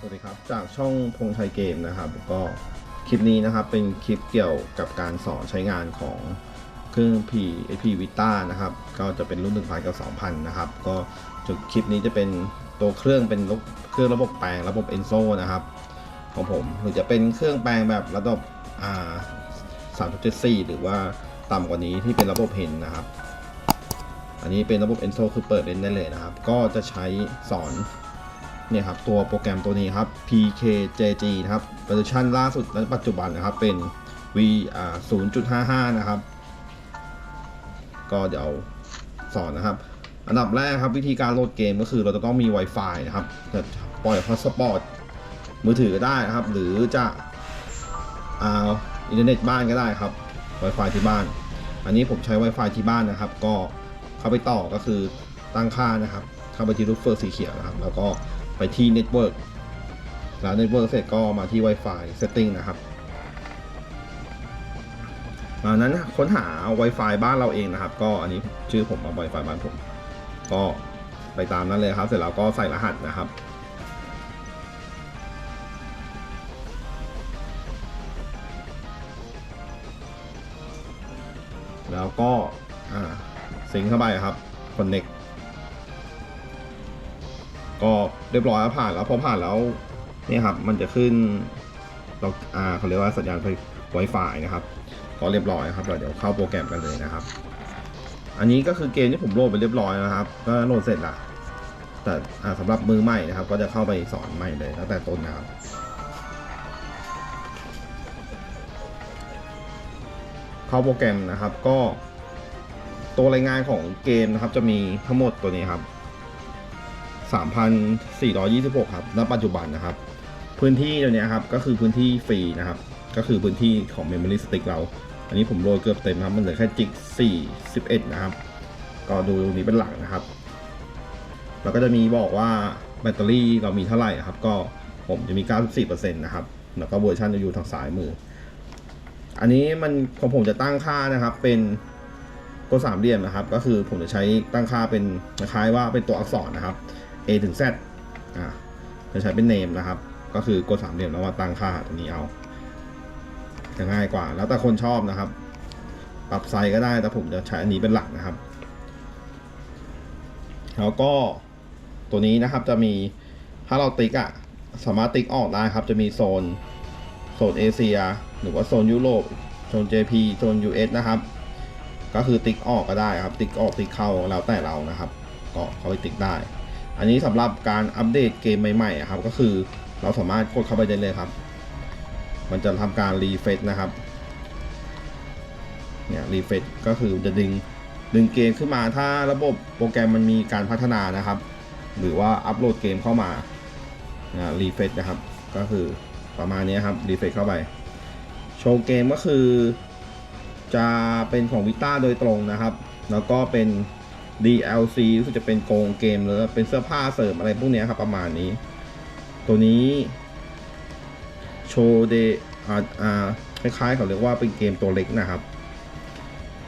สวัสดีครับ จากช่องพงไทยเกมนะครับก็คลิปนี้นะครับเป็นคลิปเกี่ยวกับการสอนใช้งานของเครื่อง P HP Vita นะครับ ก็จะเป็นรุ่น1,000กับ2,000 นะครับ ก็จุดคลิปนี้จะเป็นตัวเครื่องเป็นเครื่องระบบแปลงระบบ Enso นะครับ ของผมหรือจะเป็นเครื่องแปลงแบบระบบอ่า3.74 หรือว่าต่ำกว่านี้ที่เป็นระบบเห็นนะครับ อันนี้เป็นระบบ Enso คือเปิดเล่นได้เลยนะครับ ก็จะใช้สอน เนี่ยครับตัวโปรแกรมตัวนี้ครับ PKJG นะครับเวอร์ชันล่าสุดและปัจจุบันนะครับเป็น V อ่า0.55 นะครับ ก็เดี๋ยวสอนนะครับ อันดับแรกครับวิธีการโหลดเกมก็คือเราจะต้องมี Wi-Fi นะครับจะปล่อยพาสปอร์ตมือถือก็ได้นะครับ หรือจะอ่าอินเทอร์เน็ตบ้านก็ได้ครับ Wi-Fi ที่บ้าน อันนี้ผมใช้ Wi-Fi ที่บ้านนะครับ ก็เข้าไปต่อก็คือตั้งค่านะครับ เข้าไปที่รูปเฟอร์สีเขียวนะครับ แล้วก็ ไปที่ Network แล้ว Network เสร็จก็มาที่ Wi-Fi Setting นะครับอันนั้นค้นหา Wi-Fi บ้านเราเองนะครับ ก็อันนี้ชื่อผมเอา Wi-Fi บ้านผม ก็ไปตามนั้นเลยครับ เสร็จแล้วก็ใส่รหัสนะครับแล้วก็อ่าสิงเข้าไปครับ Connect ก็เรียบร้อยแล้วผ่านแล้วพอผ่านแล้วนี่ครับมันจะขึ้นเราอ่าเขาเรียกว่าสัญญาณไฟ Wi-Fi นะครับ ก็เรียบร้อยครับเราเดี๋ยวเข้าโปรแกรมกันเลยนะครับ อันนี้ก็คือเกมที่ผมโหลดไปเรียบร้อยแล้วนะครับ ก็โหลดเสร็จละแต่อ่าสำหรับมือใหม่นะครับ ก็จะเข้าไปสอนใหม่เลยตั้งแต่ต้นนะครับเข้าโปรแกรมนะครับก็ตัวรายงานของเกมนะครับ จะมีทั้งหมดตัวนี้ครับ 3,426 ครับ ณ ปัจจุบันนะครับ พื้นที่ตัวนี้ครับ ก็คือพื้นที่ฟรีนะครับ ก็คือพื้นที่ของ Memory Stick เรา อันนี้ผมโรยเกือบเต็มครับ มันเหลือแค่จิก4 11 นะครับ ก็ดูตรงนี้เป็นหลักนะครับ แล้วก็จะมีบอกว่าแบตเตอรี่เรามีเท่าไหร่ครับ ก็ผมจะมี 94%นะครับ แล้วก็เวอร์ชันจะอยู่ทางซ้ายมือ อันนี้มันของผมจะตั้งค่านะครับ เป็นตัวสามเหลี่ยมนะครับ ก็คือผมจะใช้ตั้งค่าเป็นคล้ายว่าเป็นตัวอักษรนะครับ A ถึง Z อ่าจะใช้เป็น name นะครับ ก็คือกดสามเหลี่ยมแล้วว่าตั้งค่าตัวนี้เอาจะง่ายกว่า แล้วแต่คนชอบนะครับ ปรับไซส์ก็ได้แต่ผมจะใช้อันนี้เป็นหลักนะครับ แล้วก็ตัวนี้นะครับจะมีถ้าเราติ๊กอะสามารถติ๊กออกได้ครับ จะมีโซนโซนเอเชียหรือว่าโซนยุโรปโซน JP โซน US นะครับ ก็คือติ๊กออกก็ได้ครับ ติ๊กออกติ๊กเข้าแล้วแต่เรานะครับ ก็เข้าไปติ๊กได้ อันนี้สำหรับการอัปเดตเกมใหม่ๆครับ ก็คือเราสามารถกดเข้าไปได้เลยครับ มันจะทำการรีเฟซนะครับ เนี่ยรีเฟซก็คือจะดึงดึงเกมขึ้นมาถ้าระบบโปรแกรมมันมีการพัฒนานะครับ หรือว่าอัปโหลดเกมเข้ามารีเฟซนะครับ ก็คือประมาณนี้ครับรีเฟซเข้าไป โชว์เกมก็คือ จะเป็นของวิต้าโดยตรงนะครับ แล้วก็เป็น DLC รู้สึกจะเป็นโกงเกมหรือเป็นเสื้อผ้าเสริมอะไรพวกนี้ครับประมาณนี้ ตัวนี้โชเดอาอ่าคล้ายๆเขาเรียกว่าเป็นเกมตัวเล็กนะครับ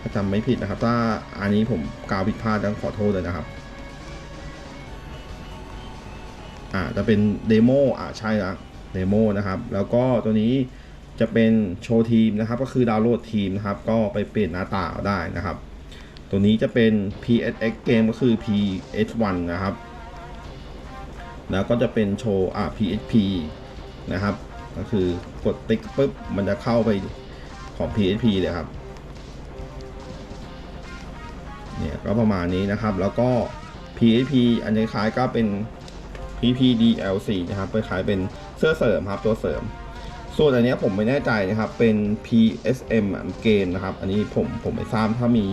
ถ้าจำไม่ผิดนะครับ ถ้าอันนี้ผมกล่าวผิดพลาดต้องขอโทษเลยนะครับอ่าจะเป็นเดโมอ่าใช่ละเดโมนะครับ แล้วก็ตัวนี้จะเป็นโชว์ทีมนะครับ ก็คือดาวน์โหลดทีมนะครับ ก็ไปเปลี่ยนหน้าตาได้นะครับ ตัวนี้จะเป็น PSX เกมก็คือ PS1 นะครับ แล้วก็จะเป็นโชว์อ่า PHP นะครับ ก็คือกดติ๊กปุ๊บ มันจะเข้าไปของ PHP เลยครับ เนี่ยก็ประมาณนี้นะครับ แล้วก็ PHP อันนี้คล้ายก็เป็น PPDLC นะครับคล้ายเป็นเสื้อเสริมครับตัวเสริม ส่วนอันนี้ผมไม่แน่ใจนะครับ เป็น PSM เกมนะครับ อันนี้ผมผมไม่ทราบถ้ามี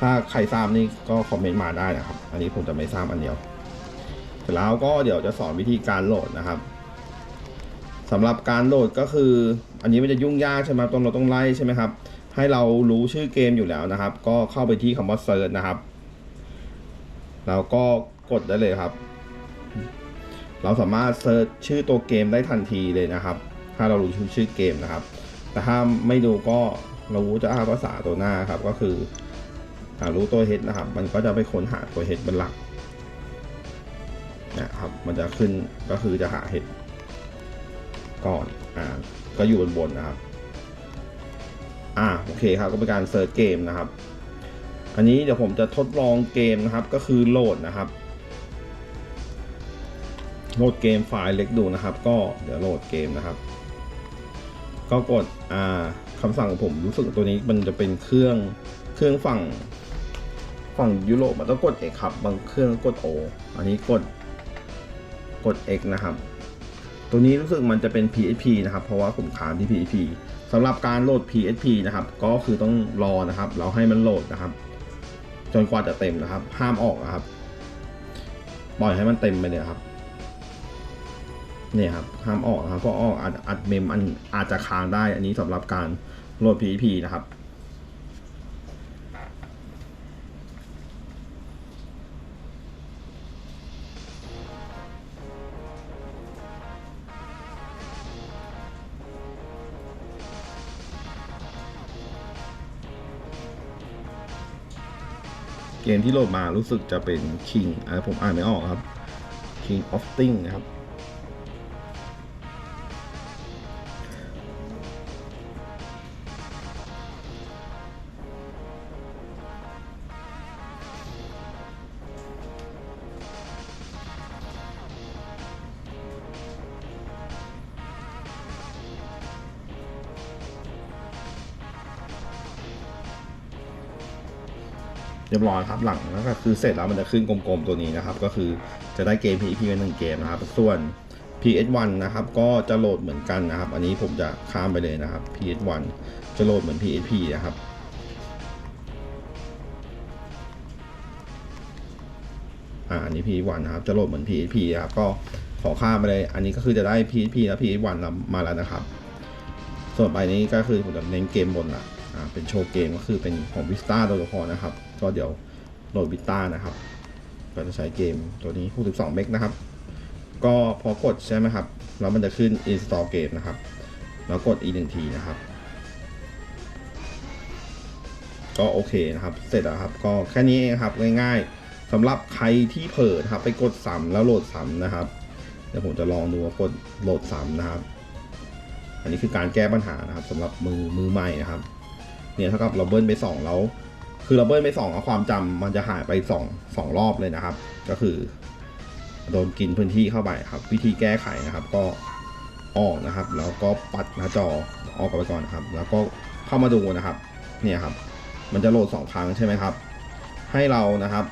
ถ้าใครทราบนี่ก็คอมเมนต์มาได้นะครับ อันนี้ผมจะไม่ทราบอันเดียวเสร็จแล้วก็เดี๋ยวจะสอนวิธีการโหลดนะครับสำหรับการโหลดก็คือ อันนี้มันจะยุ่งยากใช่ไหมต้องเราต้องไล่ใช่ไหมครับ ให้เรารู้ชื่อเกมอยู่แล้วนะครับ ก็เข้าไปที่คำว่าเซิร์ชนะครับ แล้วก็กดได้เลยครับ เราสามารถเซิร์ชชื่อตัวเกมได้ทันทีเลยนะครับ ถ้าเรารู้ชื่อชื่อเกมนะครับ แต่ถ้าไม่ดูก็เรารู้จะอ่านภาษาตัวหน้าครับก็คือ รู้ตัวเฮดนะครับ มันก็จะไปค้นหาตัวเฮดเป็นหลักนะครับ มันจะขึ้นก็คือจะหาเฮดก่อนอ่าก็อยู่บนบนนะครับอ่าโอเคครับก็เป็นการเซิร์ชเกมนะครับ อันนี้เดี๋ยวผมจะทดลองเกมนะครับก็คือโหลดนะครับโหลดเกมไฟล์เล็กดูนะครับ ก็เดี๋ยวโหลดเกมนะครับ ก็กดอ่าคำสั่งของผมรู้สึกตัวนี้มันจะเป็นเครื่องเครื่องฝั่ง ฝั่งยุโรปมันต้องกด X ครับ บางเครื่องกด O อันนี้กดกด X นะครับ ตัวนี้รู้สึกมันจะเป็น PHP นะครับ เพราะว่าผมค้างที่ PHP สำหรับการโหลด PHP นะครับ ก็คือต้องรอนะครับ เราให้มันโหลดนะครับ จนกว่าจะเต็มนะครับ ห้ามออกนะครับ ปล่อยให้มันเต็มไปเลยครับเนี่ยครับห้ามออกนะครับเพราะออกอัดอัดเมมอันอาจจะค้างได้ อันนี้สำหรับการโหลด PHP นะครับ เกมที่โหลดมารู้สึกจะเป็น King อ่าผมอ่านไม่ออกครับ King of Thing นะครับ เรียบร้อยครับหลังแล้วก็คือเสร็จแล้วมันจะขึ้นกลมๆตัวนี้นะครับ ก็คือจะได้เกม PVP เป็นหนึ่งเกมนะครับ ส่วน PS1 นะครับก็จะโหลดเหมือนกันนะครับ อันนี้ผมจะข้ามไปเลยนะครับ PS1 จะโหลดเหมือน PSP นะครับอ่าอันนี้ PS1 นะครับจะโหลดเหมือน PSP นะครับก็ขอข้ามไปเลย อันนี้ก็คือจะได้ PSP และ PS1 มาแล้วนะครับ ส่วนไปนี้ก็คือผมจะเน้นเกมบนละ เป็นโชว์เกมก็คือเป็นของ Vista โดยเฉพาะนะครับ ก็เดี๋ยวโหลด Vista นะครับ ก็จะใช้เกมตัวนี้ 62 เมกนะครับ ก็พอกดใช่ไหมครับ แล้วมันจะขึ้น install game นะครับ แล้วกดอีกหนึ่งทีนะครับ ก็โอเคนะครับ เสร็จแล้วครับ ก็แค่นี้เองครับ ง่ายๆสำหรับใครที่เผลอครับ ไปกดซ้ำแล้วโหลดซ้ำนะครับ เดี๋ยวผมจะลองดูว่ากดโหลดซ้ำนะครับอันนี้คือการแก้ปัญหานะครับสำหรับมือมือใหม่นะครับ เนี่ยเท่ากับเราเบิ้ลไปสองแล้ว คือเราเบิ้ลไปสองแล้วความจำมันจะหายไปสองสองรอบเลยนะครับ ก็คือ โดนกินพื้นที่เข้าไปครับ วิธีแก้ไขนะครับ ก็ออกนะครับ แล้วก็ปัดหน้าจอออกไปก่อนนะครับ แล้วก็เข้ามาดูนะครับ เนี่ยครับ มันจะโหลดสองครั้งใช่ไหมครับ ให้เรานะครับ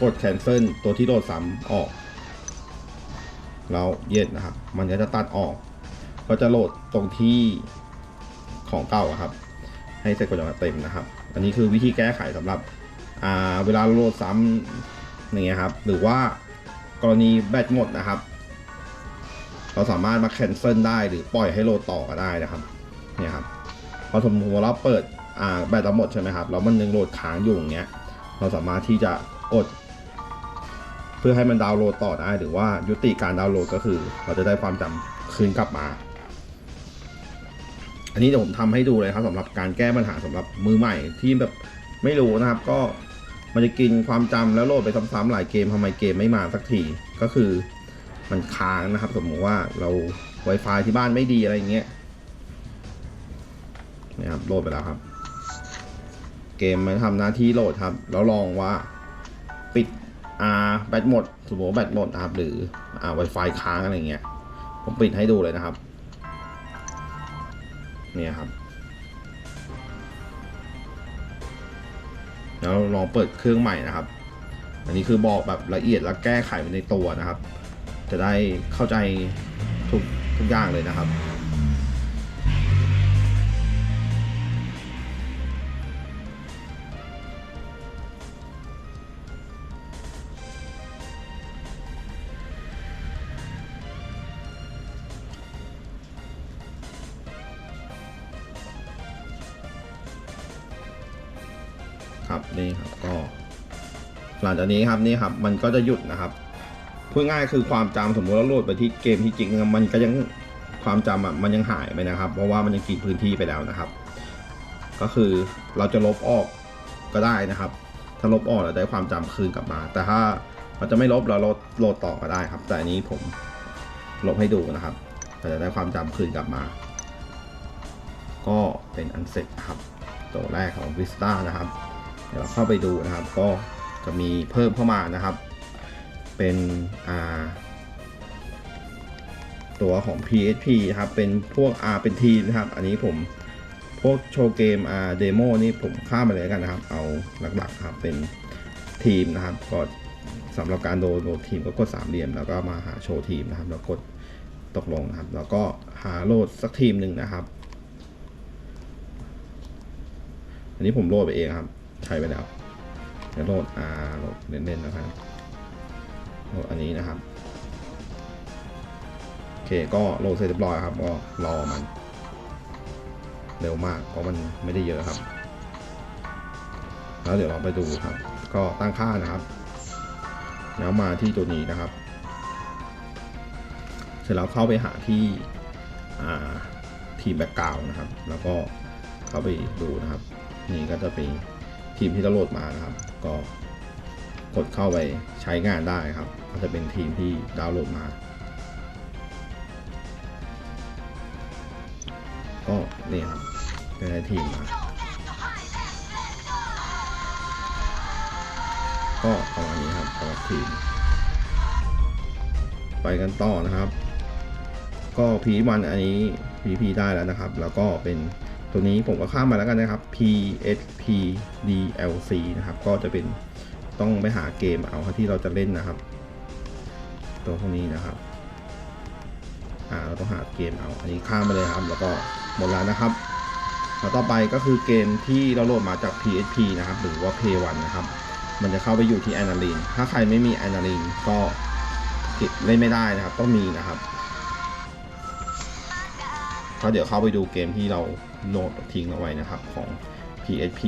กด cancel ตัวที่โหลดซ้ำออกแล้วเย็ดนะครับ มันก็จะตัดออก ก็จะโหลดตรงที่ของเก่าครับ ให้เสร็จก่อนจะเต็มนะครับ อันนี้คือวิธีแก้ไขสำหรับเวลาโหลดซ้ำอย่างเงี้ยครับ หรือว่ากรณีแบตหมดนะครับ เราสามารถมาแคนเซิลได้หรือปล่อยให้โหลดต่อก็ได้นะครับเนี่ยครับพอสมมติว่าเราเปิดแบตเราหมดใช่ไหมครับแล้วมันยังโหลดค้างอยู่อย่างเงี้ย เราสามารถที่จะกด เพื่อให้มันดาวน์โหลดต่อได้ หรือว่ายุติการดาวน์โหลดก็คือ เราจะได้ความจำคืนกลับมา อันนี้เดี๋ยวผมทำให้ดูเลยครับสำหรับการแก้ปัญหาสำหรับมือใหม่ที่แบบไม่รู้นะครับ ก็มันจะกินความจำแล้วโหลดไปซ้ำๆหลายเกมทำไมเกมไม่มาสักทีก็คือมันค้างนะครับ สมมติว่าเรา Wi-Fi ที่บ้านไม่ดีอะไรอย่างเงี้ยนะครับโหลดไปแล้วครับ เกมมันทำหน้าที่โหลดครับ แล้วลองว่าปิดอ่าแบตหมดสมมติแบตหมดนะครับหรืออ่า Wi-Fi ค้างอะไรเงี้ยผมปิดให้ดูเลยนะครับ เนี่ยครับ แล้วลองเปิดเครื่องใหม่นะครับ อันนี้คือบอกแบบละเอียดและแก้ไขไปในตัวนะครับ จะได้เข้าใจทุกทุกอย่างเลยนะครับครับ หลังจากนี้ครับนี่ครับมันก็จะหยุดนะครับพูดง่ายคือความจำสมมติเราโหลดไปที่เกมที่จริงมันก็ยังความจำอะมันยังหายไปนะครับ เพราะว่ามันยังกินพื้นที่ไปแล้วนะครับ ก็คือเราจะลบออกก็ได้นะครับ ถ้าลบออกเราได้ความจำคืนกลับมา แต่ถ้าเราจะไม่ลบเราโหลดโหลดต่อก็ได้ครับ แต่อันนี้ผมลบให้ดูนะครับเราจะได้ความจำคืนกลับมา ก็เป็นอันเสร็จครับตัวแรกของ Vista นะครับ เดี๋ยวเราเข้าไปดูนะครับ ก็ จะมีเพิ่มเข้ามานะครับ เป็นตัวของ PSP นะครับ เป็นพวก R เป็นทีนะครับ อันนี้ผมพวกโชว์เกม R เดโมนี่ผมข้ามมาเลยกันนะครับ เอาหลักๆครับเป็นทีมนะครับก็สำหรับการโดโหลดทีมก็กดสามเหลี่ยม แล้วก็มาหาโชว์ทีมนะครับ แล้วกดตกลงนะครับ แล้วก็หาโหลดสักทีมหนึ่งนะครับ อันนี้ผมโหลดไปเองครับ ใช้ไปแล้ว เดี๋ยวโหลด R โหลดเล่นๆนะครับโหลดอันนี้นะครับโอเคก็โหลดเสร็จเรียบร้อยครับก็รอมัน เร็วมากเพราะมันไม่ได้เยอะครับ แล้วเดี๋ยวเราไปดูครับ ก็ตั้งค่านะครับ แล้วมาที่ตัวนี้นะครับ เสร็จแล้วเข้าไปหาที่อ่าทีมแบ็กกราวนะครับ แล้วก็เข้าไปดูนะครับ นี่ก็จะเป็น ทีมที่เราโหลดมานะครับ ก็กดเข้าไปใช้งานได้ครับก็จะเป็นทีมที่ดาวน์โหลดมา ก็นี่ครับเป็นทีมมาก็ประมาณนี้ครับสำหรับทีม ไปกันต่อนะครับ ก็พีวันอันนี้ PP ได้แล้วนะครับ แล้วก็เป็น ตัวนี้ผมก็ข้ามมาแล้วกันนะครับ PSP DLC นะครับ ก็จะเป็นต้องไปหาเกมเอาที่เราจะเล่นนะครับ ตัวพวกนี้นะครับ อ่าเราต้องหาเกมเอา อันนี้ข้ามไปเลยครับ แล้วก็หมดแล้วนะครับแล้วต่อไปก็คือเกมที่เราโหลดมาจาก PSP นะครับ หรือว่า Play 1นะครับ มันจะเข้าไปอยู่ที่ a n a l i n ถ้าใครไม่มี a n a l i n ก็เล่นไม่ได้นะครับ ต้องมีนะครับก็เดี๋ยวเข้าไปดูเกมที่เรา โหลดทิ้งเอาไว้นะครับของ PSP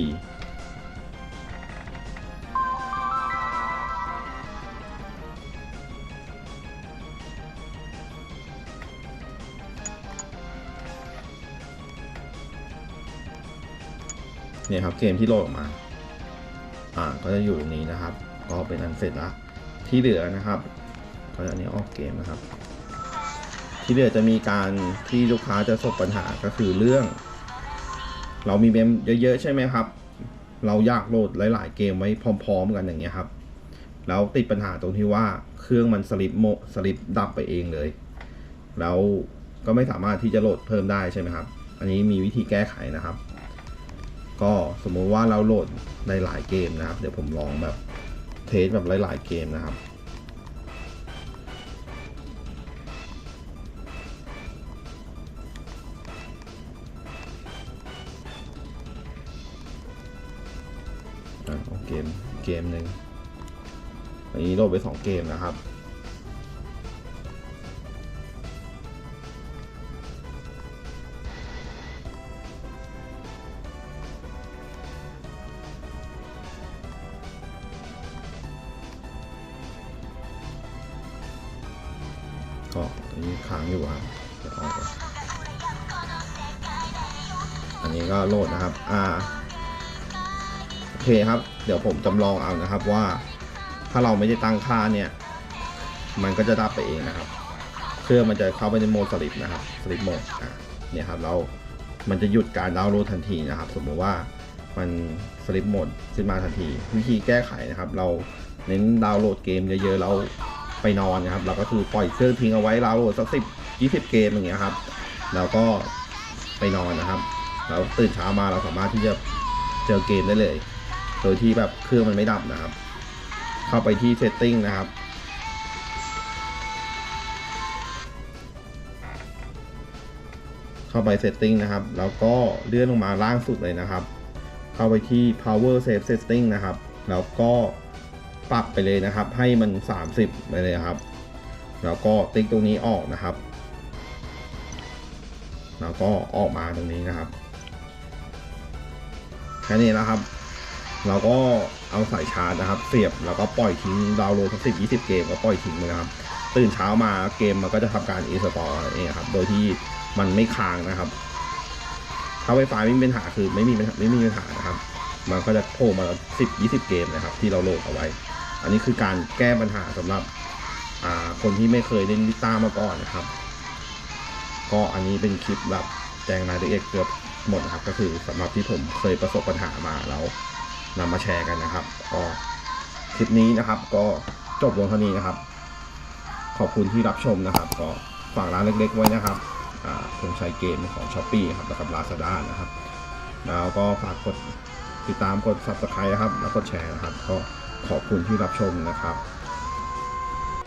เนี่ยครับเกมที่โหลดออกมา อ่า ก็จะอยู่ตรงนี้นะครับ ก็เป็นอันเสร็จละที่เหลือนะครับก็อันนี้ออกเกมนะครับ ที่เหลือจะมีการที่ลูกค้าจะประสบปัญหาก็คือเรื่อง เรามีเมมเยอะๆใช่ไหมครับ เราอยากโหลดหลายๆเกมไว้พร้อม ๆ กันอย่างเงี้ยครับ แล้วติดปัญหาตรงที่ว่าเครื่องมันสลิปโมสลิปดับไปเองเลย แล้วก็ไม่สามารถที่จะโหลดเพิ่มได้ใช่ไหมครับ อันนี้มีวิธีแก้ไขนะครับ ก็สมมุติว่าเราโหลดในหลายเกมนะครับ เดี๋ยวผมลองแบบเทสแบบหลาย ๆ เกมนะครับ อะเอาเกมเกมหนึ่งอันนี้โหลดไปสองเกมนะครับก็อันนี้ค้างอยู่ครับเดี๋ยวออกก่อนอันนี้ก็โหลดนะครับอ่า เคครับ เดี๋ยวผมจำลองเอานะครับว่าถ้าเราไม่ได้ตั้งค่าเนี่ย มันก็จะดับไปเองนะครับ เครื่องมันจะเข้าไปในโหมดสลิปนะครับสลิปโหมดอะเนี่ยครับเรา มันจะหยุดการดาวน์โหลดทันทีนะครับ สมมติว่ามันสลิปโหมดขึ้นมาทันที วิธีแก้ไขนะครับ เราเน้นดาวน์โหลดเกมเยอะๆเราไปนอนนะครับ เราก็คือปล่อยเครื่องทิ้งเอาไว้ดาวน์โหลดสักสิบยี่สิบเกมอย่างเงี้ยครับแล้วก็ไปนอนนะครับ แล้วตื่นเช้ามาเราสามารถที่จะเจอเกมได้เลย ดยที่แบบเครื่องมันไม่ดับนะครับ เข้าไปที่ setting นะครับเข้าไป setting นะครับ แล้วก็เลื่อนลงมาล่างสุดเลยนะครับ เข้าไปที่ power save setting นะครับ แล้วก็ปรับไปเลยนะครับ ให้มัน 30 ไปเลยครับ แล้วก็ติ๊กตรงนี้ออกนะครับ แล้วก็ออกมาตรงนี้นะครับ แค่นี้นะครับ เราก็เอาสายชาร์จนะครับ เสียบแล้วก็ปล่อยทิ้งดาวน์โหลดสักสิบยี่สิบเกมก็ปล่อยทิ้งไปนะครับ ตื่นเช้ามาเกมมันก็จะทำการอีสตอร์เองครับโดยที่มันไม่ค้างนะครับ ถ้าไวไฟไม่มีปัญหาคือไม่มีปัญหาไม่มีปัญหานะครับ มันก็จะโผล่มาสิบยี่สิบเกมนะครับ ที่เราโหลดเอาไว้ อันนี้คือการแก้ปัญหาสำหรับอ่าคนที่ไม่เคยเล่นวิต้ามาก่อนนะครับ ก็อันนี้เป็นคลิปแบบแจ้งรายละเอียดเกือบหมดนะครับ ก็คือสำหรับที่ผมเคยประสบปัญหามาแล้ว นำมาแชร์กันนะครับ ก็คลิปนี้นะครับ ก็จบลงเท่านี้นะครับ ขอบคุณที่รับชมนะครับ ก็ฝากร้านเล็กๆ ไว้นะครับอ่าธงชัยเกมของ s h อ p e e ครับแล้วกับ Lazada นะครับ แล้วก็ฝากกดติดตามกด subscribe นะครับ แล้วกดแชร์นะครับ ก็ขอบคุณที่รับชมนะครับ